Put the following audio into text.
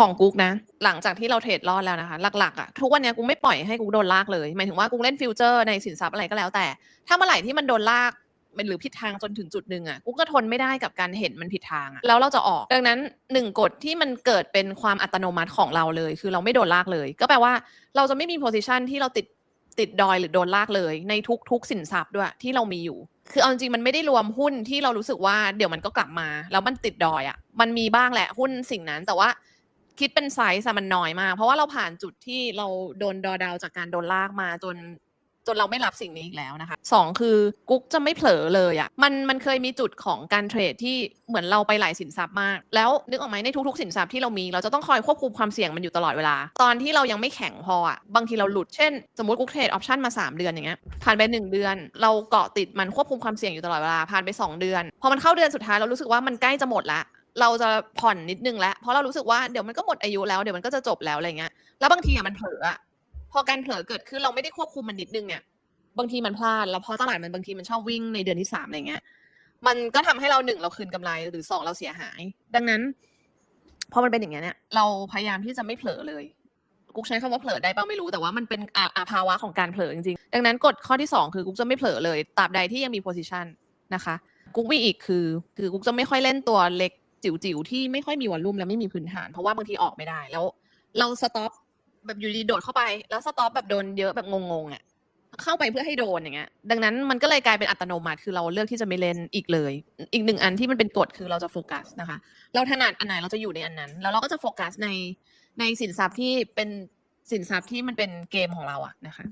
ของกุ๊กนะ หลังจากที่เราเทรดรอดแล้วนะคะ หลักๆอะทุกวันนี้กุ๊กไม่ปล่อยให้กุ๊กโดนลากเลยหมายถึงว่ากุ๊กเล่นฟิวเจอร์ในสินทรัพย์อะไรก็แล้วแต่ ถ้าเมื่อไหร่ที่มันโดนลากมันหรือผิดทางจนถึงจุดหนึ่งอะกุ๊กก็ทนไม่ได้กับการเห็นมันผิดทางอะแล้วเราจะออก ดังนั้นหนึ่งกฎที่มันเกิดเป็นความอัตโนมัติของเราเลย คือเราไม่โดนลากเลย ก็แปลว่าเราจะไม่มีโพซิชันที่เราติดติดดอยหรือโดนลากเลยในทุกๆสินทรัพย์ด้วยที่เรามีอยู่ คือเอาจริงมันไม่ได้รวมหุ้นที่เรารู้สึกว่าเดี๋ยวมันก็กลับมา แล้วมันติดดอยอะ่ะมันมีบ้างแหละหุ้นสิ่งนั้นแต่ว่า คิดเป็นไซส์อะมันน้อยมาก เพราะว่าเราผ่านจุดที่เราโดนดอดาวจากการโดนลากมาจนจนเราไม่รับสิ่งนี้อีกแล้วนะคะสองคือกุ๊กจะไม่เผลอเลยอะ่ะมันมันเคยมีจุดของการเทรดที่เหมือนเราไปหลายสินทรัพย์มาก แล้วนึกออกไหมในทุกๆสินทรัพย์ที่เรามี เราจะต้องคอยควบคุมความเสี่ยงมันอยู่ตลอดเวลา ตอนที่เรายังไม่แข็งพออะ่ะบางทีเราหลุดเช่น สมมติกุ๊กเทรดออปชันมา 3 เดือนอย่างเงี้ยผ่านไป 1 เดือน เราเกาะติดมันควบคุมความเสี่ยงอยู่ตลอดเวลาผ่านไป 2 เดือน พอมันเข้าเดือนสุดท้ายเรารู้สึกว่ามันใกล้จะหมดละ เราจะผ่อนนิดนึงแล้วเพราะเรารู้สึกว่าเดี๋ยวมันก็หมดอายุแล้วเดี๋ยวมันก็จะจบแล้วอะไรเงี้ยแล้วบางทีอะมันเผลออะพอการเผลอเกิดขึ้นเราไม่ได้ควบคุมมันนิดนึงเนี่ยบางทีมันพลาดแล้วพอตลาดมันบางทีมันชอบวิ่งในเดือนที่สามอะไรเงี้ย มันก็ทำให้เราหนึ่งเราคืนกำไรหรือสองเราเสียหาย ดังนั้นพอมันเป็นอย่างเงี้ยเนี่ยเราพยายามที่จะไม่เผลอเลยกุ๊กใช้คำว่าเผลอได้ปล่าไม่รู้แต่ว่ามันเป็นอาอาภาวะของการเผลอจริงๆดังนั้นกฎข้อที่สองคือกุ๊กจะไม่เผลอเลยตราบใดที่ยังมีโพซิชันนะคะกุ๊กมีอีกคือ คือกุ๊กจะไม่ค่อยเล่นตัวเล็ก จิ๋วๆที่ไม่ค่อยมีวอลลุ่มและไม่มีพื้นฐาน เพราะว่าบางทีออกไม่ได้แล้ว เราสต็อปแบบอยู่ดีโดดเข้าไป แล้วสต็อปแบบโดนเยอะแบบงงๆอะเข้าไปเพื่อให้โดนอย่างเงี้ย ดังนั้นมันก็เลยกลายเป็นอัตโนมัติคือเราเลือกที่จะไม่เล่นอีกเลย อีกหนึ่งอันที่มันเป็นกฎคือเราจะโฟกัสนะคะ เราถนัดอันไหนเราจะอยู่ในอันนั้น แล้วเราก็จะโฟกัสในในสินทรัพย์ที่เป็นสินทรัพย์ที่มันเป็นเกมของเราอะนะคะ